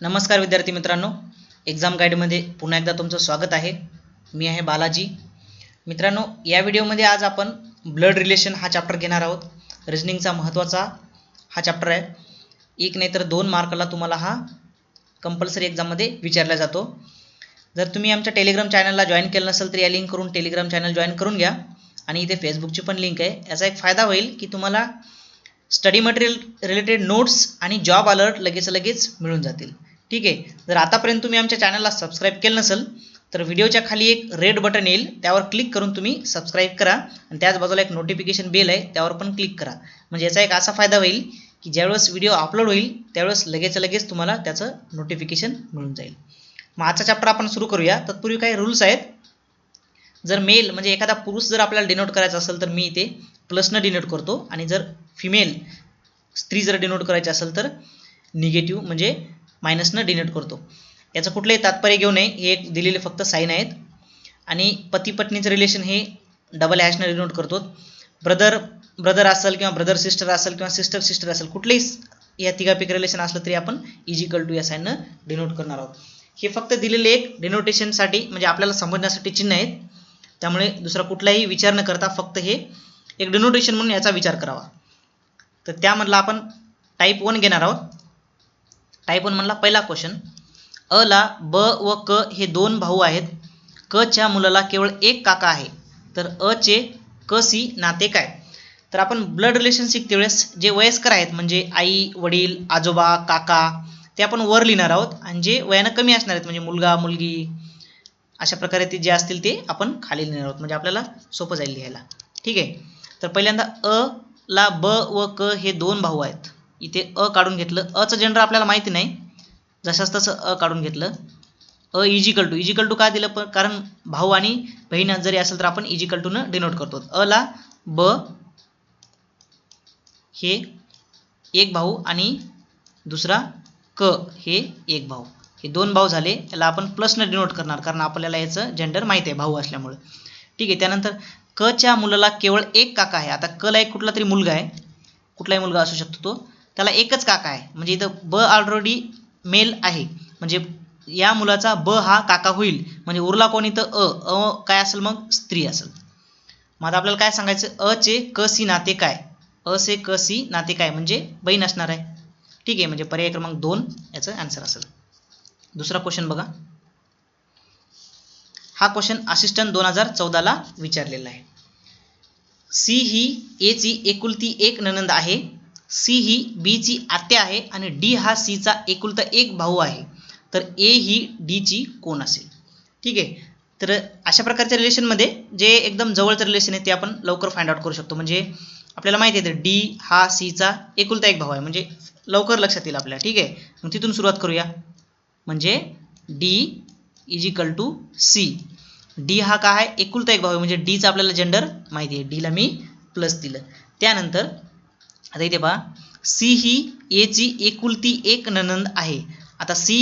नमस्कार विद्यार्थी मित्रांनो. एक्झाम गाईडमध्ये पुन्हा एकदा तुमचं स्वागत आहे. मी आहे बालाजी. मित्रांनो या व्हिडिओमध्ये आज आपण ब्लड रिलेशन हा चॅप्टर घेणार आहोत. रिजनिंगचा महत्त्वाचा हा चॅप्टर आहे. एक नाही तर दोन मार्काला तुम्हाला हा कंपल्सरी एक्झाममध्ये विचारला जातो. जर तुम्ही आमच्या टेलिग्राम चॅनलला जॉईन केलं नसेल तर या लिंक करून टेलिग्राम चॅनल जॉईन करून घ्या. आणि इथे फेसबुकची पण लिंक आहे. याचा एक फायदा होईल की तुम्हाला स्टडी मटेरियल रिलेटेड नोट्स आणि जॉब अलर्ट लगेच लगेच मिळून जातील. ठीक आहे? जर आतापर्यंत तुम्ही आमच्या चॅनलला सबस्क्राईब केलं नसेल तर व्हिडिओच्या खाली एक रेड बटन येईल. त्यावर क्लिक करून तुम्ही सबस्क्राईब करा. आणि त्याच बाजूला एक नोटिफिकेशन बेल आहे त्यावर पण क्लिक करा. म्हणजे याचा एक असा फायदा होईल की ज्यावेळेस व्हिडिओ अपलोड होईल त्यावेळेस लगेच लगेच तुम्हाला त्याचं नोटिफिकेशन मिळून जाईल. मग आजचा चॅप्टर आपण सुरू करूया. तत्पूर्वी काही रूल्स आहेत. जर मेल म्हणजे एखादा पुरुष जर आपल्याला डिनोट करायचा असेल तर मी इथे प्लसनं डिनोट करतो. आणि जर फिमेल स्त्री जर डिनोट करायची असेल तर निगेटिव्ह म्हणजे मायनसनं डिनोट करतो. याचं कुठलंही तात्पर्य घेऊ नये. हे एक दिलेले फक्त साईन आहेत. आणि पती पत्नीचं रिलेशन हे डबल हॅशनं डिनोट करतो. ब्रदर ब्रदर असेल किंवा ब्रदर सिस्टर असेल किंवा सिस्टर सिस्टर असेल कुठलेही या तिघापैकी रिलेशन असलं तरी आपण इजिकल टू या साईननं डिनोट करणार आहोत. हे फक्त दिलेले एक डिनोटेशनसाठी म्हणजे आपल्याला समजण्यासाठी चिन्ह आहेत. त्यामुळे दुसरा कुठलाही विचार न करता फक्त हे एक डिनोटेशन म्हणून याचा विचार करावा. तर त्यामधला आपण टाईप वन घेणार आहोत. टाईप वन म्हणला पहिला क्वेश्चन अ ला ब व क हे दोन भाऊ आहेत. क च्या मुलाला केवळ एक काका आहे. तर अ चे क सी नाते काय? तर आपण ब्लड रिलेशन शिकते वेळेस जे वयस्कर आहेत म्हणजे आई वडील आजोबा काका ते आपण वर लिहिणार आहोत. आणि जे वयानं कमी असणार आहेत म्हणजे मुलगा मुलगी अशा प्रकारे ते जे असतील ते आपण खाली लिहिणार आहोत. म्हणजे आपल्याला सोपं जाईल लिहायला. ठीक आहे? तर पहिल्यांदा अ ला ब व क हे दोन भाऊ आहेत. इथे अ काढून घेतलं. अचं जेंडर आपल्याला माहिती नाही. जशाच तसं अ काढून घेतलं. अ इजिकल टू इजिकल टू का दिलं? पण कारण भाऊ आणि बहीण जरी असेल तर आपण इजिकल टूनं डिनोट करतो. अ ला ब हे एक भाऊ आणि दुसरा क हे एक भाऊ. हे दोन भाऊ झाले. याला आपण प्लसनं डिनोट करणार. कारण आपल्याला याचं जेंडर माहीत आहे भाऊ असल्यामुळं. ठीक आहे त्यानंतर कच्या मुलाला केवळ एक काका आहे. आता क ला एक कुठला तरी मुलगा आहे. कुठलाही मुलगा असू शकतो तो. त्याला एकच काका आहे. म्हणजे इथं ब ऑलरेडी मेल आहे. म्हणजे या मुलाचा ब हा काका होईल. म्हणजे उरला कोणी तर अ. अ काय असेल मग? स्त्री असेल. मग आता आपल्याला काय सांगायचं? अ चे क सी नाते काय? अ से क सी नाते काय? म्हणजे बहीण असणार आहे. ठीक आहे. म्हणजे पर्याय क्रमांक दोन याचं आन्सर असेल. दुसरा क्वेश्चन बघा. हा क्वेश्चन असिस्टंट दोन हजार चौदाला विचारलेला आहे. सी ही एची एकुलती एक ननंद आहे. सी ही बीची आत्या आहे आणि डी हा सीचा एकुलता एक भाऊ आहे. तर ए ही डीची कोण असेल? ठीक आहे. तर अशा प्रकारच्या रिलेशनमध्ये जे एकदम जवळचं रिलेशन आहे ते आपण लवकर फाइंड आउट करू शकतो. म्हणजे आपल्याला माहिती आहे डी हा सीचा एकुलता एक भाऊ आहे. म्हणजे लवकर लक्षात येईल आपल्याला. ठीक आहे? मग तिथून सुरुवात करूया. म्हणजे D is equal to C D हा काय आहे? एकुलता एक भाऊ आहे. म्हणजे डीचा आपल्याला जेंडर माहिती आहे. डीला मी प्लस दिलं. त्यानंतर आता इथे पहा. सी ही एची एकुलती एक ननंद आहे. आता सी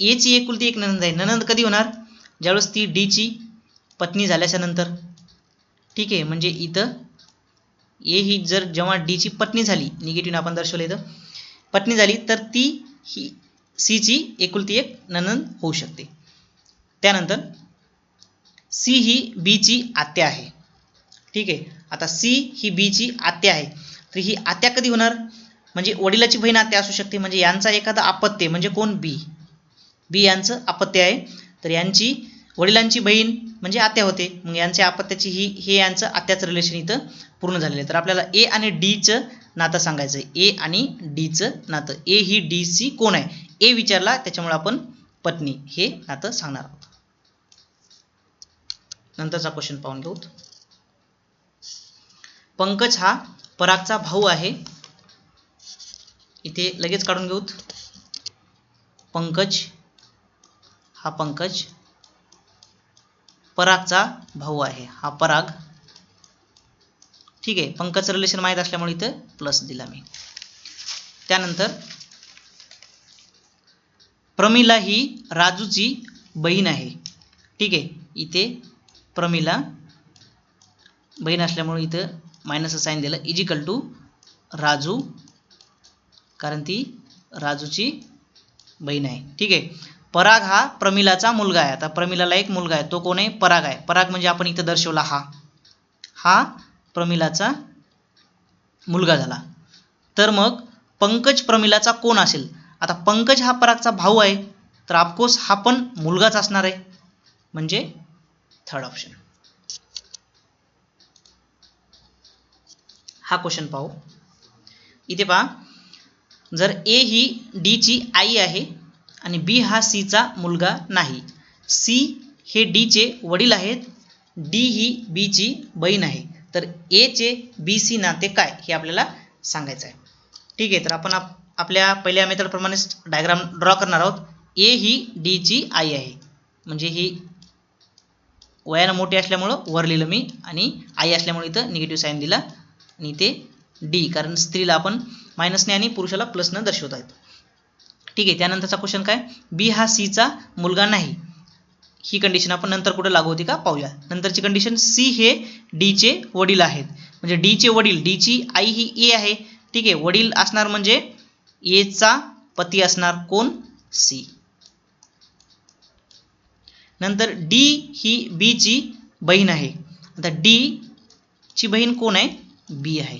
एची एकुलती एक ननंद आहे. ननंद कधी होणार? ज्यावेळेस ती डीची पत्नी झाल्याच्यानंतर. ठीक आहे म्हणजे इथं ए ही जर जेव्हा डीची पत्नी झाली निगेटिव्ह आपण दर्शवलं इथं पत्नी झाली तर ती ही सीची एकुलती एक ननंद होऊ शकते. त्यानंतर सी ही बीची आत्या आहे. ठीक आहे आता सी ही बीची आत्या आहे. तर ही आत्या कधी होणार? म्हणजे वडिलाची बहीण आत्या असू शकते म्हणजे यांचा एखादा अपत्य म्हणजे कोण? बी. बी यांचं अपत्य आहे. तर यांची वडिलांची बहीण म्हणजे आत्या होते. मग यांच्या अपत्याची ही हे यांचं आत्याचं रिलेशन इथं पूर्ण झालेलं आहे. तर आपल्याला ए आणि डीचं नातं सांगायचं आहे. ए आणि डीचं नातं. ए ही डी सी कोण आहे? ए विचारला त्याच्यामुळे आपण पत्नी हे नातं सांगणार आहोत. नंतरचा क्वेश्चन पाहून घेऊ. पंकज हा परागचा भाऊ आहे. इथे लगेच काढून घेऊत पंकज. हा पंकज. परागचा भाऊ आहे. हा पराग. ठीक आहे. पंकजचं रिलेशन माहीत असल्यामुळे इथं प्लस दिला मी. त्यानंतर प्रमिला ही राजूची बहीण आहे. ठीक आहे. इथे प्रमिला बहीण असल्यामुळे इथं मायनस साईन दिलं. इजिकल टू राजू कारण ती राजूची बहीण आहे. ठीक आहे? पराग हा प्रमिलाचा मुलगा आहे. आता प्रमिलाला एक मुलगा आहे. तो कोण आहे? पराग आहे. पराग म्हणजे आपण इथं दर्शवला हा. हा प्रमिलाचा मुलगा झाला. तर मग पंकज प्रमिलाचा कोण असेल? आता पंकज हा परागचा भाऊ आहे. तर ऑफकोर्स हा पण मुलगाच असणार आहे. म्हणजे थर्ड ऑप्शन हा क्वेश्चन पाहू. इथे पहा. जर ए ही डीची आई आहे आणि बी हा सीचा मुलगा नाही सी हे डीचे वडील आहेत डी ही बीची बहीण आहे तर एचे बी सी नाते काय हे आपल्याला सांगायचं आहे ठीक आहे तर आपण आप आपल्या पहिल्या मेथडप्रमाणेच डायग्राम ड्रॉ करणार आहोत. ए ही डीची आई आहे म्हणजे ही वयानं मोठी असल्यामुळं वर लिहिलं मी आणि आई असल्यामुळे इथं निगेटिव्ह साईन दिला आणि ते डी कारण स्त्रीला आपण मायनसने आणि पुरुषाला प्लसनं दर्शवत आहेत. ठीक आहे त्यानंतरचा क्वेश्चन काय? बी हा सीचा मुलगा नाही. ही कंडिशन आपण नंतर कुठं लागू होती का? पाहूया. नंतरची कंडिशन सी हे डीचे वडील आहेत. म्हणजे डीचे वडील डीची आई ही ए आहे. ठीक आहे वडील असणार म्हणजे एचा पती असणार कोण? सी नंतर डी ही बीची बहीण आहे. आता डी ची बहीण कोण आहे? बी आहे.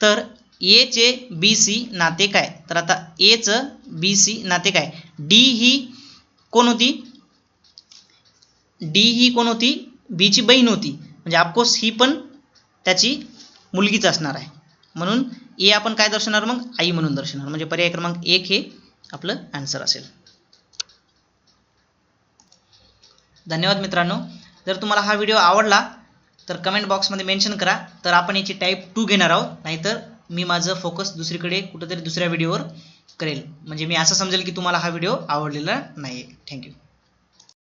तर एचे बी सी नाते काय? तर आता एचं बी सी नाते काय? डी ही कोण होती? डी ही कोण होती? बीची बहीण होती. म्हणजे ऑफकोर्स ही पण त्याची मुलगीच असणार आहे. म्हणून ए आपण काय दर्शवणार मग? आई म्हणून दर्शवणार. म्हणजे पर्याय क्रमांक एक हे आपलं आन्सर असेल. धन्यवाद मित्रांनो. जर तुम्हाला हा व्हिडिओ आवडला तर कमेंट बॉक्समध्ये मेन्शन करा. तर आपण याची टाईप टू घेणार आहोत. नाहीतर मी माझं फोकस दुसरीकडे कुठंतरी दुसऱ्या व्हिडिओवर करेल. म्हणजे मी असं समजेल की तुम्हाला हा व्हिडिओ आवडलेला नाही आहे थँक्यू